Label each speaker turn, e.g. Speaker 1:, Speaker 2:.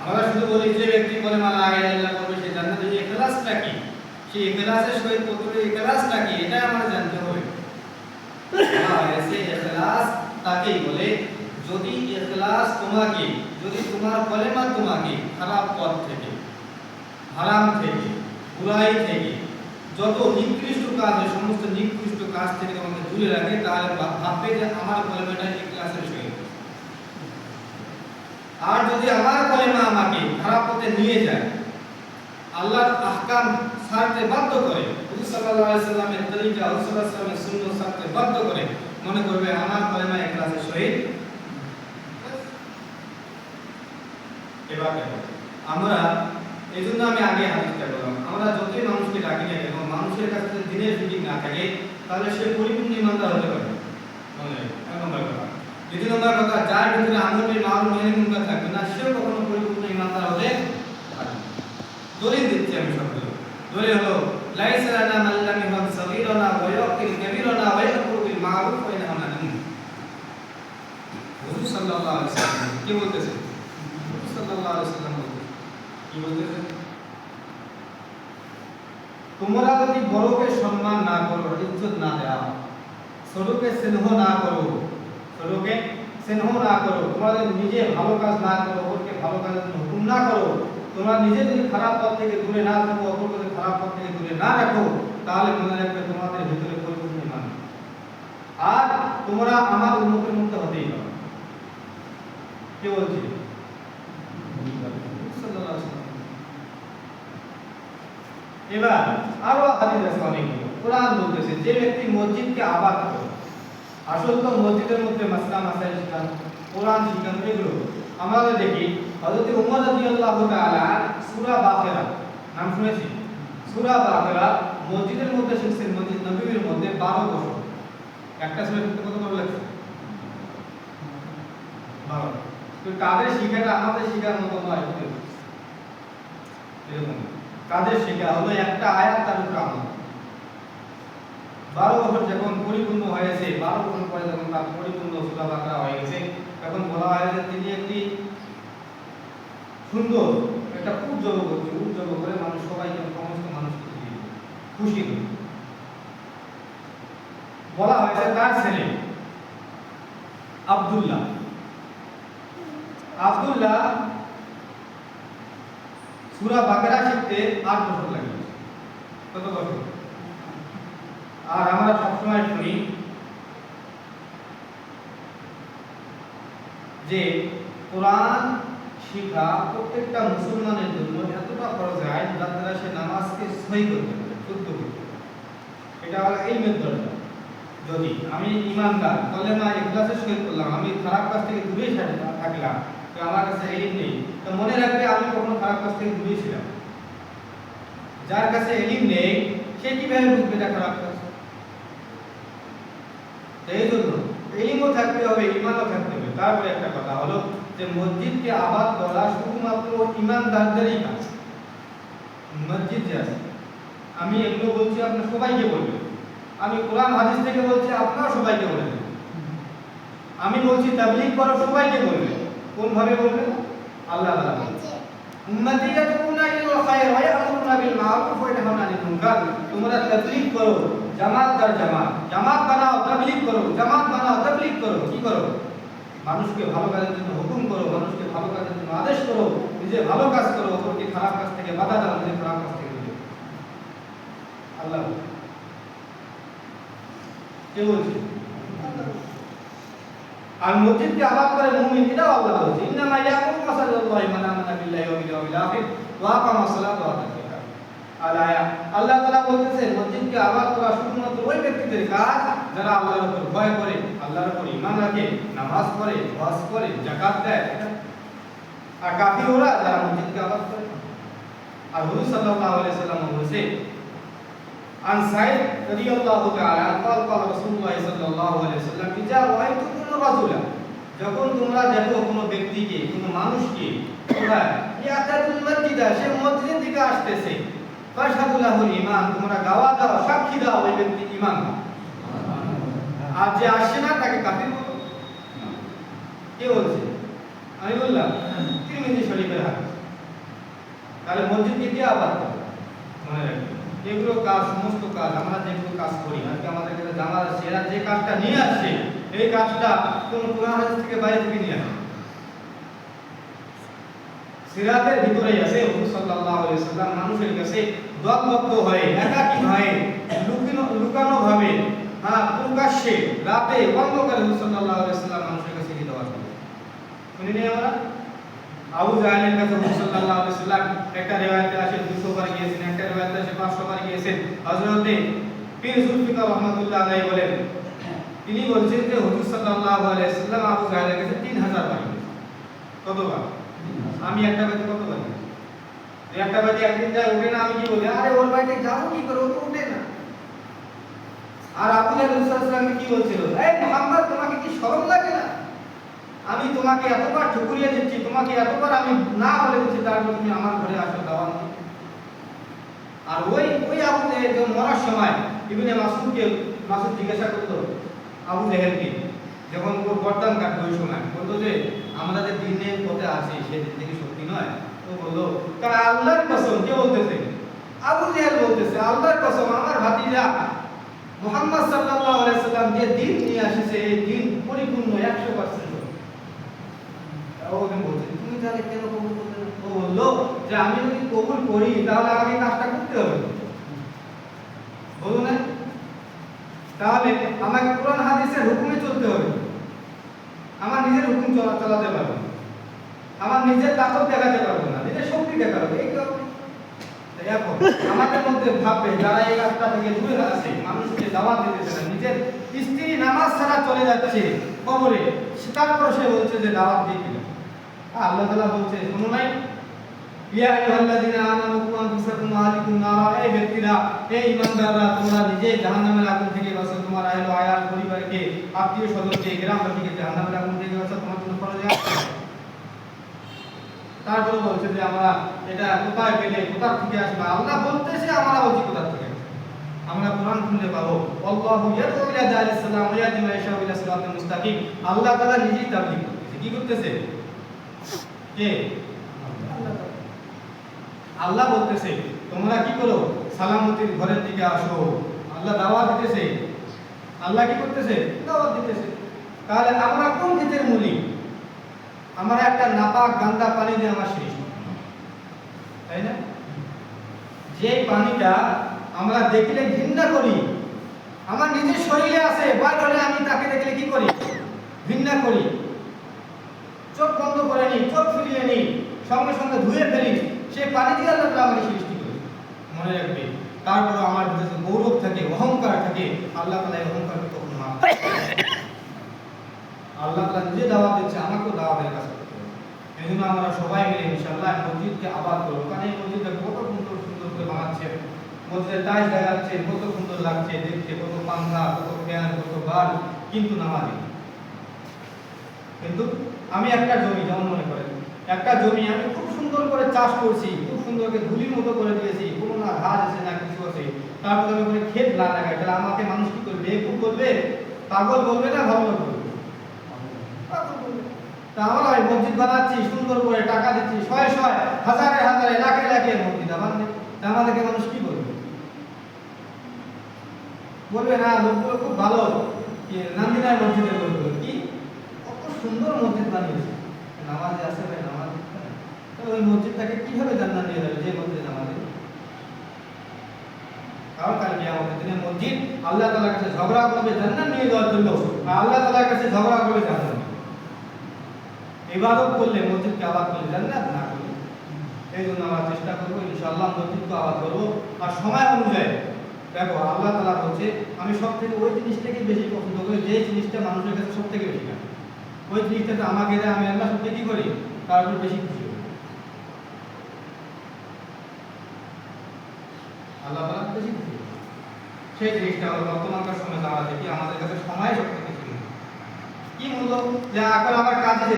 Speaker 1: আমরা শুধু বলি যে ব্যক্তি বলে মালা আগে আল্লাহ করবে এখলাসটা কি। সেই এখলাসের সহিত এখলাসটা কি আমরা জানতে হবে। এখলাস তাকেই বলে, যদি এখলাস তোমাকে, যদি তোমার কলেমা তোমাকে খারাপ পথ থেকে, হারাম থেকে বুরাই থেকে যত নিকৃষ্ট কাজ হয়, সমস্ত নিকৃষ্ট কাজ থেকে তোমাকে দূরে রাখে, তাহলে ভাববে যে আমার কলেমাটা এই ক্লাসের সহিত আর যদি আমার কলেমা আমাকে খারাপ পথে নিয়ে যায়, আল্লাহর আহকাম ছাড়তে বাধ্য করে সাল্লামের তরিকা সুন্নাহ বাধ্য করে, মনে করবে আমার কলেমা এই ক্লাসের সহিত এবার আমরা, এই জন্য আমি আগে হাদিসটা বললাম। আমরা যতই মানুষকে ডাকি না কেন মানুষের কাছে যদি দিনের ফিটিং না থাকে, তাহলে সে পরিপূর্ণ ইমানদার হতে পারে। এক নম্বর কথা। দ্বিতীয় নম্বর কথা, যার ভিতরে মারুফ নাহি থাকবে না, সেও কখনো পরিপূর্ণ ইমানদার হতে পারে। দলিল দিচ্ছি আমি সবগুলো। দলিল হলো, লাইসা লানা মান লাম ইহম ওয়া ইয়াকিল কাবীরানা ওয়া ইয়ামুরু বিল মারুফ ওয়া ইয়ানহা আনিল হুজুর সাল্লাল্লাহু আলাইহি ওয়াসাল্লাম কি বলতেছেন তোমরা যদি বড়কে সম্মান না করো, ইজ্জত না দাও ছোটকে স্নেহ না করো। ছোটকে স্নেহ না করো। তোমরা যদি নিজে ভালো কাজ না করো, অপরকে ভালো কাজের হুকুম না করো, তোমরা নিজে যদি খারাপ পথ থেকে দূরে না থাকো, অপরকে যদি খারাপ পথ থেকে দূরে না রাখো, তাহলে মনে রাখবে তোমাদের ভিতরে পরিপূর্ণ ইমান। আর তোমরা আমার উন্নতির মধ্যে হতেই পারো। কে বলছি সাল্লাল্লাহু আলাইহি ওয়াসাল্লাম। এবার আরও হাদিস আছে অনেকগুলো কোরআন বলতেছে, যে ব্যক্তি মসজিদকে আবাদ করে, আসল তো মসজিদের মধ্যে মাসলা, মাসাইল শিখান, কোরআন শিখান, এগুলো। আমরা দেখি, হযরত উমর রাদিয়াল্লাহু তাআলা সূরা বাকারা, নাম শুনেছি? সূরা বাকারা মসজিদের মধ্যে শিখছেন, মসজিদ নববীর মধ্যে 12 বছর। একটা সূরা শিখতে কত করে লাগছে? 12 তো কাদের শিখাটা আমাদের শিখার মতো নয় এরকম। কাদের শেখা হলো একটা আয়াত তার উপর আমল। বারো বছর যখন পরিপূর্ণ হয়েছে, বারো বছর পরে যখন তার পরিপূর্ণ সুরা বাকরা হয়ে গেছে, তখন বলা হয় যে তিনি একটি সুন্দর, একটা উজ্জ্বল করছে উজ্জ্বল করে মানুষ সবাইকে সমস্ত মানুষকে দিয়ে খুশি করে বলা হয়েছে তার ছেলে আব্দুল্লাহ। আব্দুল্লাহ সূরা বাকারা শিখতে আট বছর লাগে কত বছর? আর আমরা সবসময় শুনি যে কোরআন শিখা প্রত্যেকটা মুসলমানের জন্য এতটা খরচ হয় যার দ্বারা সে নামাজকে সহি করতে পারে, শুদ্ধ করতে এটা হলো এই দরজা যদি আমি ইমানদার কলেমা ইখলাসের সহিত করলাম, আমি খারাপ কাজ থেকে দূরে থাক- থাকলাম আমার কাছে এলিম নেই। তো মনে রাখবে আমি কখনো খারাপ কাজ থেকে দূরে ছিলাম যার কাছে এলিম নেই, সে কীভাবে বুঝবে এটা খারাপ কাজ? এই জন্য এলিমও থাকতে হবে, ইমানও থাকতে হবে। তারপরে একটা কথা হলো যে মসজিদকে আবাদ করা শুধুমাত্র ইমানদারদেরই কাজ। মসজিদ যে আছে, আমি এগুলো বলছি, আপনার সবাইকে বলবেন আমি কোরআন, হাদিস থেকে বলছি আপনারা সবাইকে বলে দেবেন। আমি বলছি, তাবলীগ করো সবাইকে বলবে। কোন ভাবে বলবে আল্লাহ তাআলা উম্মতি ইলাল খায়র ওয়া ইয়ামুরুনা বিল মারুফ ওয়া ইয়ানহাউনা আনিল মুনকার। তোমরা তাবলীগ করো জামাত দার জামাত। জামাত বানাও তাবলীগ করো জামাত বানাও তাবলীগ করো। কি করো? মানুষকে ভালো কাজের জন্য হুকুম করো মানুষকে ভালো কাজের জন্য আদেশ করো নিজে ভালো কাজ করো অপরকে খারাপ কাজ থেকে বাধা দাও নিজে খারাপ কাজ থেকে আল্লাহ কে বলছে? আর মসজিদকে আবাদ করে মুমিন এটাও আল্লাহ বলছে ইন্নামা ইয়াকুমু মাসাল্লাল্লাহি মান আমানা বিল্লাহি ওয়াল ইয়াউমিল আখির ওয়া আকামা সালাতা ওয়া আতা যাকাত আলায়া আল্লাহ তাআলা বলতেছে মসজিদকে আবাদ করা শুধুমাত্র ওই ব্যক্তিদের কাজ যারা আল্লাহর উপর ভয় করে আল্লাহর উপর ঈমান রাখে নামাজ পড়ে হজ করে যাকাত দেয় আর কাফির ওরা যারা মসজিদকে আবাদ করে না। আর হুজুর সাল্লাল্লাহু আলাইহি সাল্লাম বলেছে عن سعيد رضي الله تعالى عنه قال قال رسول الله صلى الله عليه وسلم إذا رأيتم রাজুলা যখন তোমরা দেখো কোনো ব্যক্তিকে, কোনো মানুষকে সে মসজিদের দিকে আসতেছে। ইমান তোমরা গাওয়া দাও, সাক্ষী দাও ওই ব্যক্তি ইমান আর যে আসছে না, তাকে কাফির বলো। কে বলছে? আমি বললাম, তিরমিজি শরীফের হাত তাহলে মসজিদ দিকে আবার মনে রাখবে। এগুলো কাজ, সমস্ত কাজ, আমরা যেগুলো কাজ করি আর কি আমাদের জানা আছে যে কাজটা নিয়ে আসছে এই কাজটা কোন কোরআন হাদিস থেকে বাইরে থেকে নিয়ে আসে সিরাতের ভিতরেই আছে, হুজুর সাল্লাল্লাহু আলাইহি সাল্লাম মানুষের কাছে দলবদ্ধ হয়ে, একাকী হয়ে, লুকানো লুকানো ভাবে হ্যাঁ প্রকাশ্যে রাতে অন্ধকারে হুজুর সাল্লাল্লাহু আলাইহি সাল্লাম মানুষের কাছে গিয়ে দেওয়া শুনি নি আমরা। আবু জাহেলের কাছে হুজুর সাল্লাল্লাহু আলাইহি সাল্লাম একটা রিওয়ায়াতে আসে 200 বার গিয়েছেন, একটা রিওয়ায়াতে আসে 500 বার গিয়েছেন। হযরতে পীর জুলফিকার রাহমাতুল্লাহ আলাইহি বলেন তিনি বলছেন যে হুজুর সাল্লাল্লাহু আলাইহি সাল্লাম আবু জাহেলের কাছে 3000 বার কতবার? আমি একটা বাজে কত বাজে যে একটা বাজে একদিন যায় ওঠে না আমি কি বলি? আরে ওর বাড়িতে যাব কি করে? তো ওঠে না। আর আবু জাহেল সাল্লাল্লাহু কি বলছিল? এই মোহাম্মদ তোমাকে কি শরম লাগে না? আমি তোমাকে এতবার ঠুকুরিয়ে দিচ্ছি তোমাকে এতবার আমি না বলে দিচ্ছি তারপর তুমি আমার ঘরে আসো দাওয়াত। আর ওই ওই আবু মরার সময় ইবনে মাসুদকে মাসুদ জিজ্ঞাসা করতো আবু জেহেলকে। যখন ওর গর্দান কাটবে ওই সময় বলতো যে আমরা যে দিনের পথে আছি, সে দিন থেকে সত্যি নয়। তো বলল কারণ আল্লাহর কসম, কে বলতেছে? আবু জেহেল বলতেছে, আল্লাহর কসম, আমার ভাতিজা মোহাম্মদ সাল্লাল্লাহু আলাইহি সাল্লাম যে দিন নিয়ে আসিছে, এই দিন পরিপূর্ণ 100% ও ওখানে বলছে, তুমি তাহলে কেন কবুল বলল, যে আমি যদি কবুল করি, তাহলে আমাকে কাজটা করতে হবে। বলুন না? তাহলে আমাকে কোরআন হাদিসের হুকুমে চলতে হবে। আমার নিজের হুকুম চলা চালাতে পারব আমার নিজের তাকত দেখাতে পারব না। নিজের শক্তি দেখাবো এই আমাদের মধ্যে ভাববে, যারা এই কাজটা থেকে দূরে আছে, মানুষকে দাওয়াত দিতেছে না নিজের স্ত্রী নামাজ ছাড়া চলে যাচ্ছে কবরে তারপর সে বলছে যে দাওয়াত দিয়ে আল্লাহ তাআলা বলছে, শুনো নাই ইয়া আইয়ুহাল্লাযীনা আমানু আনফুসাকুম ওয়া নারা এই ব্যক্তিরা এই ঈমানদাররা তোমরা নিজে জাহান্নামের আগুন থেকে বাঁচো। তোমার আহল আয়াল পরিবারকে, আত্মীয় স্বজনকে, গ্রামবাসীকে জাহান্নামের আগুন থেকে বাঁচো তোমার জন্য ফরজ তারপরে বলছে যে, আমরা এটা কোথায় পেলে কোথা থেকে আসবে? আল্লাহ বলতেছে, আমরা বলছি কোথা থেকে আমরা কোরআন খুললে পাবো। আল্লাহু ইয়াদউ ইলা দারিস সালাম ওয়া ইয়াহদি মান ইয়াশাউ ইলা সিরাতিল মুস্তাকিম। আল্লাহ তাআলা নিজেই তাবলীগ করতেছে। কি করতেছে? কে? আল্লাহ। আল্লাহ বলতেছে, তোমরা কি করো? সালামতির ঘরের দিকে আসো। আল্লাহ দাওয়াত দিতেছে। আল্লাহ কি করতেছে? দাওয়াত দিতেছে। তাহলে আমরা কোন ক্ষেতের মূলি আমরা একটা নাপাক গান্দা পানি দিয়ে আমার শেষ তাই না? যে পানিটা আমরা দেখলে ঘৃণা করি, আমার নিজের শরীরে আছে হলে আমি তাকে দেখলে কি করি? ঘৃণা করি। চোখ বন্ধ করে নি, চোখ ফিরিয়ে নি, সঙ্গে সঙ্গে ধুয়ে ফেলি। সেই পানি দিয়ে আল্লাহ আমাকে সৃষ্টি করে। মনে রাখবে। তারপর আমার ভিতরে গৌরব থাকে অহংকার থাকে আল্লাহ তাআলা এই অহংকারকে কখনো মাফ। আল্লাহ তাআলা নিজে দাওয়াত দিচ্ছে আমাকেও দাওয়াতের কাছে এই জন্য আমরা সবাই মিলে ইনশাআল্লাহ মসজিদকে আবাদ করব। কারণ এই মসজিদটা কত সুন্দর সুন্দর করে বানাচ্ছে। মসজিদের টাইলস দেখাচ্ছে কত সুন্দর লাগছে দেখতে কত পাঙ্খা কত ফ্যান কত বাল্ব কিন্তু নামাজি কিন্তু আমি একটা জমি যেমন মনে করেন একটা জমি আমি খুব সুন্দর করে চাষ করছি, খুব সুন্দর করে ধুলির মতো করে দিয়েছি কোনো না ঘাস আছে না, কিছু আছে। তারপরে ওখানে ক্ষেত না লাগাই তাহলে আমাকে মানুষ কি করবে? বেকুব বলবে পাগল বলবে না, ভালো বলবে? তা আমরা ওই মসজিদ বানাচ্ছি, সুন্দর করে টাকা দিচ্ছি, শয়ে শয়ে, হাজারে হাজারে, লাখে লাখে মসজিদ আমার তা আমাদেরকে মানুষ কি বলবে? বলবে, না, লোকগুলো খুব ভালো। কি নান্দিনার মসজিদের লোকগুলো। কি? কত সুন্দর মসজিদ বানিয়েছে। নামাজে আসে ভাই নামাজ। তো ওই মসজিদটাকে কীভাবে জান্নাত নিয়ে যাবে? যে মসজিদে নামাজে কারণ কাল কিয়ামতের দিনে মসজিদ আল্লাহ তাআলার কাছে ঝগড়া করবে, জান্নাত নিয়ে যাওয়ার জন্য আল্লাহ তাআলার কাছে ঝগড়া করবে জান্নাত। ইবাদত করলে মসজিদকে আবাদ করলে জান্নাত, না করলে এই জন্য আমরা চেষ্টা করব, ইনশাআল্লাহ মসজিদকে আবাদ করব। আর সময় অনুযায়ী, দেখো, আল্লাহ তাআলা বলছে, আমি সব থেকে ওই জিনিসটাকে বেশি পছন্দ করি যে জিনিসটা মানুষের কাছে সব থেকে বেশি ওই জিনিসটাতে আমাকে আমি আল্লাহ সব থেকে কি করি? তার উপর বেশি খুশি আল্লাহ তালা খুশি সেই জিনিসটা হলো বর্তমানকার সময় দাঁড়া দেখি আমাদের কাছে সময় সব কি মূল্য যে এখন আমার কাজে